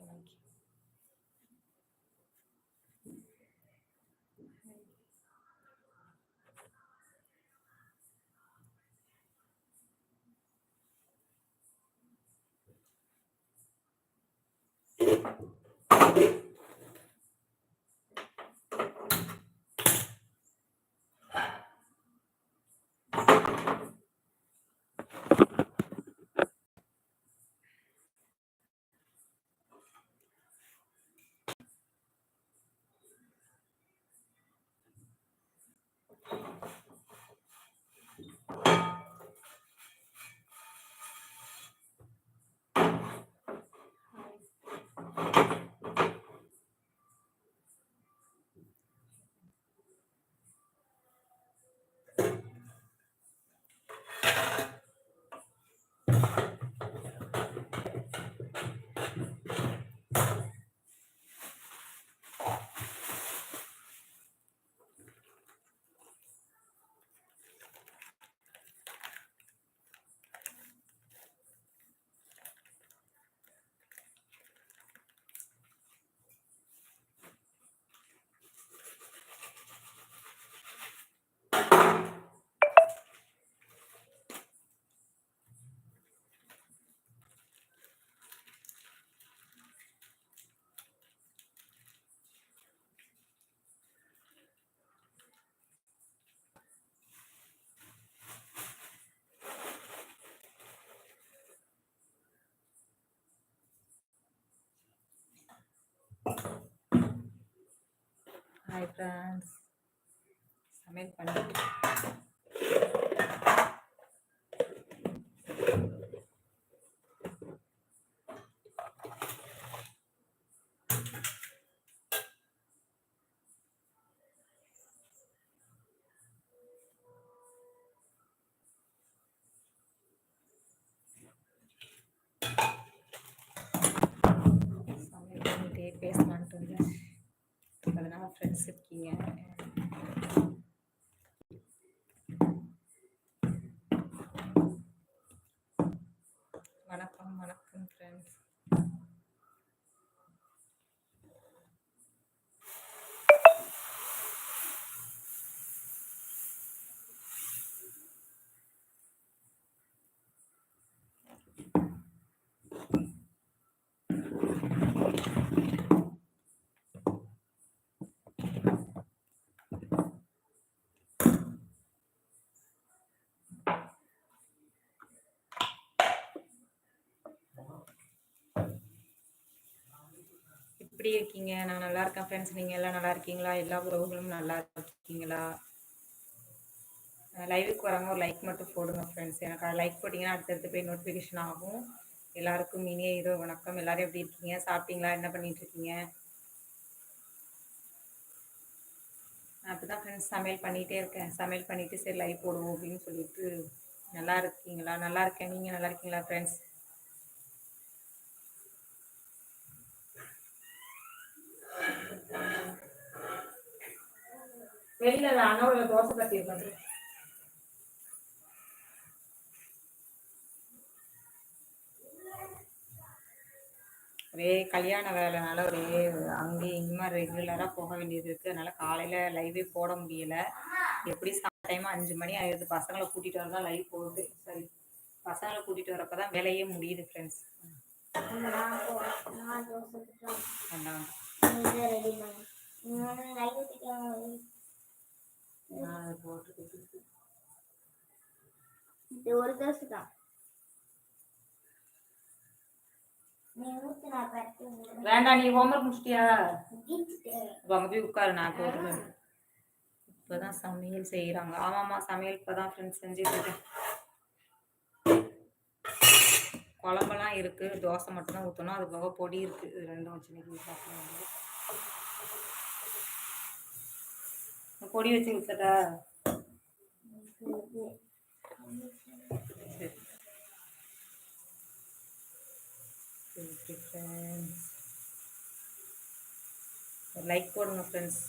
সবাইকে hi friends சமையல் பண்ணி சமையல் பண்ணிட்டே வந்து பதினாலு ஃப்ரெண்ட்ஸ் இருக்கீங்க. வணக்கம் வணக்கம் ஃப்ரெண்ட்ஸ் எப்படி இருக்கீங்க? நான் நல்லா இருக்கேன் ஃப்ரெண்ட்ஸ் நீங்கள் எல்லாம் நல்லா இருக்கீங்களா? எல்லா உறவுகளும் நல்லா இருக்கீங்களா? லைவுக்கு வரவங்க ஒரு லைக் மட்டும் போடுங்க ஃப்ரெண்ட்ஸ் எனக்கு லைக் போட்டிங்கன்னா அடுத்தடுத்து போய் நோட்டிஃபிகேஷன் ஆகும். எல்லாருக்கும் இனிய இரவு வணக்கம். எல்லாரும் எப்படி இருக்கீங்க? சாப்பிட்டீங்களா? என்ன பண்ணிட்டு இருக்கீங்க? நான் அப்போ தான் ஃப்ரெண்ட்ஸ் சமையல் பண்ணிகிட்டே இருக்கேன். சமையல் பண்ணிவிட்டு சரி லைவ் போடுவோம் அப்படின்னு சொல்லிட்டு நல்லா இருக்கீங்களா? நல்லா இருக்கேன். நீங்கள் நல்லா இருக்கீங்களா ஃப்ரெண்ட்ஸ் வெளியில அண்ணாவோட தோசை கட்டி இருக்காங்க ஒரே கல்யாண வேலைனால ஒரே அங்கேயும் இங்கேயுமா ரெகுலராக போக வேண்டியது இருக்குது அதனால் காலையில் லைவே போட முடியல. எப்படி டைம் அஞ்சு மணி ஆயிடுது. பசங்களை கூட்டிகிட்டு வரதான் லைவ் போகுது. சரி. பசங்களை கூட்டிகிட்டு வரப்போ தான் வேலையே முடியுது ஃப்ரெண்ட்ஸ் வேண்டாம் ஒரு தோசை தான். வேண்டாம் நீ ஹோம்ஒர்க் முடிச்சிட்டியா? அங்கே போய் உட்காரு நான் போடுறேன் இப்போதான் சமையல் செய்கிறாங்க ஆமாம்மா சமையல் இப்போ தான் ஃப்ரெண்ட்ஸ் செஞ்சுட்டு இருக்கேன் குழம்பெல்லாம் இருக்குது தோசை மட்டும் தான் ஊற்றணும் அது போக பொடி இருக்குது இது ரெண்டும் வச்சு சாப்பிடுவாங்க பொடி வச்சு விட்டுட்டா லைக் போடுங்க ஃப்ரெண்ட்ஸ்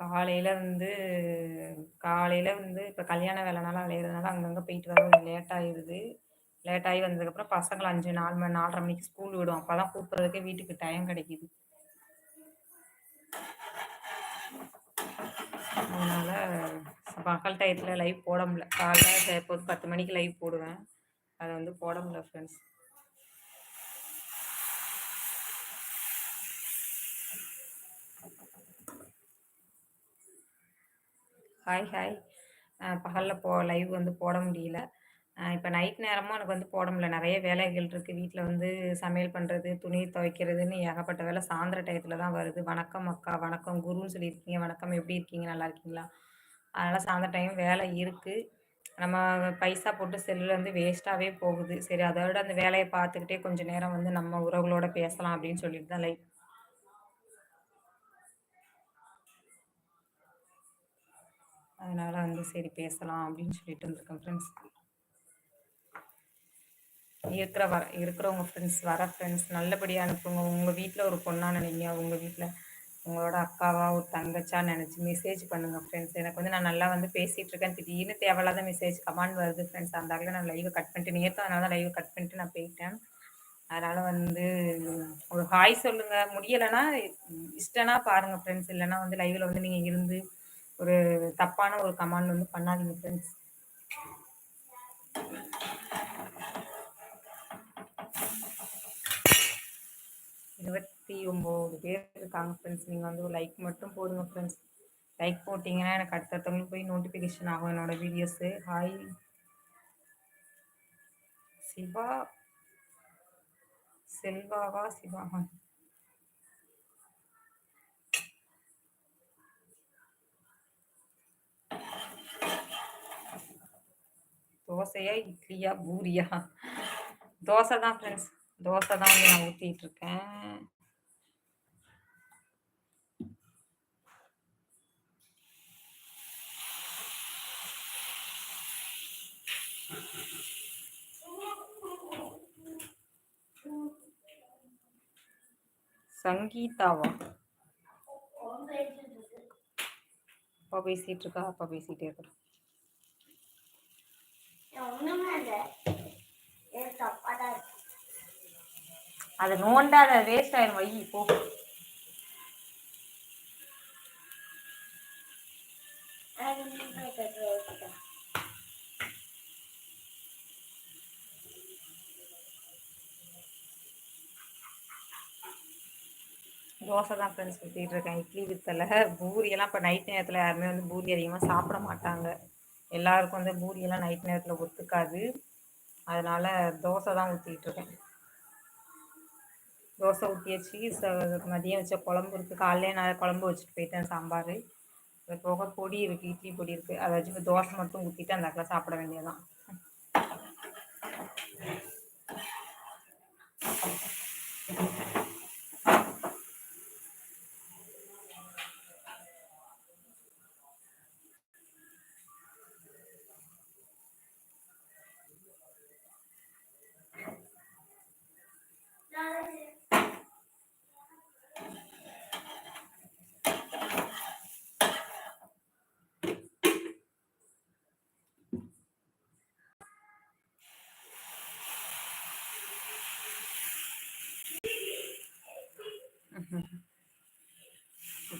காலையில் வந்து காலையில் வந்து இப்போ கல்யாண வேலைனால அலையிறதுனால அங்கங்கே போயிட்டு வர லேட் ஆயிடுது லேட் ஆகி வந்ததுக்கப்புறம் பசங்களை அஞ்சு நாலு மணி நாலரை மணிக்கு ஸ்கூல் விடும் அப்போ தான் கூப்பிட்றதுக்கே வீட்டுக்கு டைம் கிடைக்கிது. அதனால் பகல் டயத்தில் லைவ் போட முடியல. காலைல எப்போது பத்து மணிக்கு லைவ் போடுவேன். அதை வந்து போட முடியல ஃப்ரெண்ட்ஸ் ஹாய் ஹாய் பகலில் போ லைவ் வந்து போட முடியல. இப்போ நைட் நேரமும் எனக்கு வந்து போட முடியல. நிறைய வேலைகள் இருக்குது வீட்டில் வந்து சமையல் பண்ணுறது துணி துவைக்கிறதுன்னு ஏகப்பட்ட வேலை சாயந்தர டயத்தில் தான் வருது. வணக்கம் அக்கா வணக்கம் குருன்னு சொல்லியிருக்கீங்க. வணக்கம் எப்படி இருக்கீங்க? நல்லா இருக்கீங்களா? அதனால் சாயந்தர டைம் வேலை இருக்குது நம்ம பைசா போட்டு செல்லில் வந்து வேஸ்ட்டாகவே போகுது. சரி அதோட அந்த வேலையை பார்த்துக்கிட்டே கொஞ்சம் நேரம் வந்து நம்ம உறவுகளோட பேசலாம் அப்படின்னு சொல்லிட்டு தான் லைவ் அதனால் வந்து சரி பேசலாம் அப்படின்னு சொல்லிட்டு வந்திருக்கேன் ஃப்ரெண்ட்ஸ் இருக்கிற வர இருக்கிறவங்க ஃப்ரெண்ட்ஸ் வர ஃப்ரெண்ட்ஸ் நல்லபடியாக அனுப்புங்க. உங்கள் வீட்டில் ஒரு பொண்ணாக நினைங்க. உங்கள் வீட்டில் உங்களோட அக்காவா ஒரு தங்கச்சா நினச்சி மெசேஜ் பண்ணுங்கள் ஃப்ரெண்ட்ஸ் எனக்கு வந்து நான் நல்லா வந்து பேசிகிட்டு இருக்கேன். திடீர்னு தேவையில்லாத மெசேஜ் கமாண்ட் வருது ஃப்ரெண்ட்ஸ் அந்த அளவுக்கு நான் லைவை கட் பண்ணிட்டு நேற்று அதனால தான் லைவை கட் பண்ணிட்டு நான் போயிட்டேன். அதனால் வந்து ஒரு ஹாய் சொல்லுங்கள் முடியலைன்னா இஷ்டனா பாருங்கள் ஃப்ரெண்ட்ஸ் இல்லைன்னா வந்து லைவில் வந்து நீங்கள் இருந்து ஒரு தப்பான ஒரு கமாண்ட் வந்து பண்ணாதீங்க ஃப்ரெண்ட்ஸ் இருபத்தி ஒம்பது பேர் இருக்காங்க ஃப்ரெண்ட்ஸ் நீங்கள் வந்து ஒரு லைக் மட்டும் போடுங்க ஃப்ரெண்ட்ஸ் லைக் போட்டிங்கன்னா எனக்கு அடுத்தடுத்தவங்களுக்கு போய் நோட்டிஃபிகேஷன் ஆகும் என்னோடய வீடியோஸு ஹாய் சிவா. செல்வாவா? சிவாவா தோசையா இட்லியா பூரியா? தோசை தான் ஃப்ரெண்ட்ஸ் தோசை தான் வந்து நான் ஊற்றிட்டு இருக்கேன் சங்கீதாவா? அப்பா பேசிட்டு இருக்கா அப்பா பேசிட்டே இருக்கா அதை நோண்டாத வேஸ்ட் ஆயிரும். வை போ. தோசை தான் ஃப்ரெண்ட்ஸ் ஊற்றிட்டு இருக்கேன். இட்லி வித்தலை. பூரியெல்லாம் இப்போ நைட் நேரத்தில் யாருமே வந்து பூரி அதிகமாக சாப்பிட மாட்டாங்க. எல்லாருக்கும் வந்து பூரியெல்லாம் நைட் நேரத்தில் ஒத்துக்காது. அதனால் தோசை தான் ஊற்றிக்கிட்டு இருக்கேன். தோசை ஊற்றியாச்சு ச மதியம் வச்ச குழம்பு இருக்குது காலையிலே நான் குழம்பு வச்சுட்டு போயிட்டேன் சாம்பார். அது போக பொடி இருக்குது இட்லி பொடி இருக்குது அதை வச்சு தோசை மட்டும் ஊற்றிட்டு அந்த அக்கில் சாப்பிட வேண்டியதான்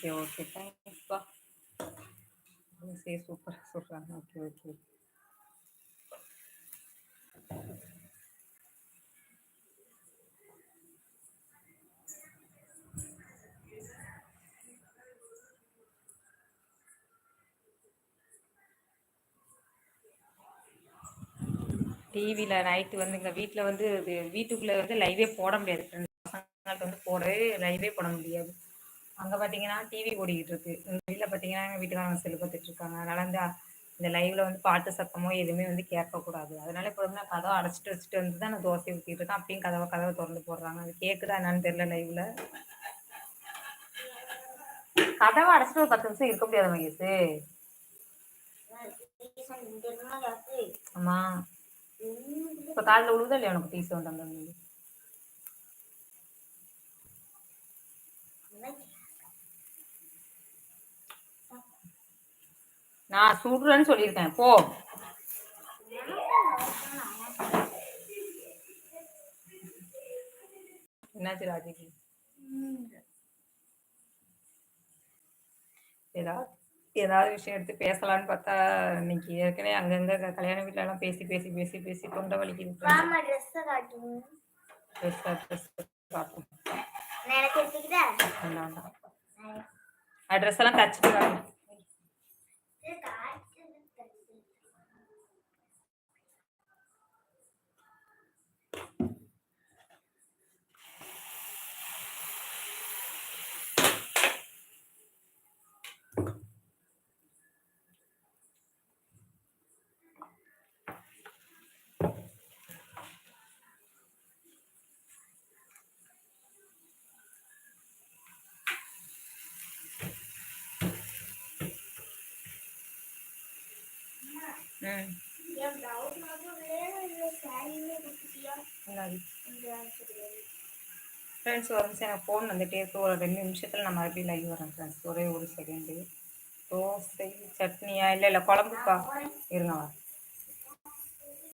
ஓகே ஓகே. தேங்க்ஸ்ப்பா சரி சூப்பர் சூப்பர் ஓகே ஓகே. டிவியில் நைட்டு வந்து எங்கள் வீட்டில் வந்து வீட்டுக்குள்ளே வந்து லைவே போட முடியாது. பசங்கள்ட்ட வந்து போடவே லைவே போட முடியாது. அங்க பாத்தீங்கன்னா டிவி ஓடிக்கிட்டு இருக்கு. எங்கள் வீட்டில் பார்த்தீங்கன்னா எங்கள் வீட்டுக்காரங்க செல்லு பார்த்துட்டு இருக்காங்க. அதனால இந்த இந்த லைவ்ல வந்து பாட்டு சத்தமோ எதுவுமே வந்து கேட்கக்கூடாது. அதனால இப்போ நான் கதவை அடைச்சிட்டு வச்சுட்டு வந்து தான் நான் தோசை ஊற்றிட்டு இருக்கேன். அப்பயும் கதவை கதவை திறந்து போடுறாங்க. அது கேட்குதா என்னன்னு தெரியல லைவ்ல கதவை அடைச்சிட்டு ஒரு பத்து நிமிஷம் இருக்க முடியாது மகேஷு. ஆமா. இப்ப காலில் விழுவுதா இல்லையா உனக்கு டீ சவுண்ட் அந்த நான் சுடுறேன்னு சொல்லியிருக்கேன். போ. என்னாச்சு ராஜிக்கு? ஏதாவது ஏதாவது விஷயம் எடுத்து பேசலான்னு பார்த்தா இன்னைக்கு ஏற்கனவே அங்கங்க கல்யாண வீட்ல எல்லாம் பேசி பேசி பேசி பேசி தொண்டை வலிக்குது. மாமா ட்ரெஸ் காட்டுங்க. ட்ரெஸ் ட்ரெஸ் பார்ப்போம் நான் எனக்கு எடுத்துக்கிட்டா? வேண்டாம் வேண்டாம். ட்ரெஸ் எல்லாம் தச்சுட்டு வரேன். de ஃப்ரெண்ட்ஸ் ஒரு நிமிஷம் எனக்கு ஃபோன் வந்துட்டே இருக்கு. ஒரு ரெண்டு நிமிஷத்தில் நான் மறுபடியும் லைவ் வரேன் ஃப்ரெண்ட்ஸ் ஒரே ஒரு செகண்டு தோசை சட்னியா? இல்லை இல்லை குழம்புக்கா? இருங்க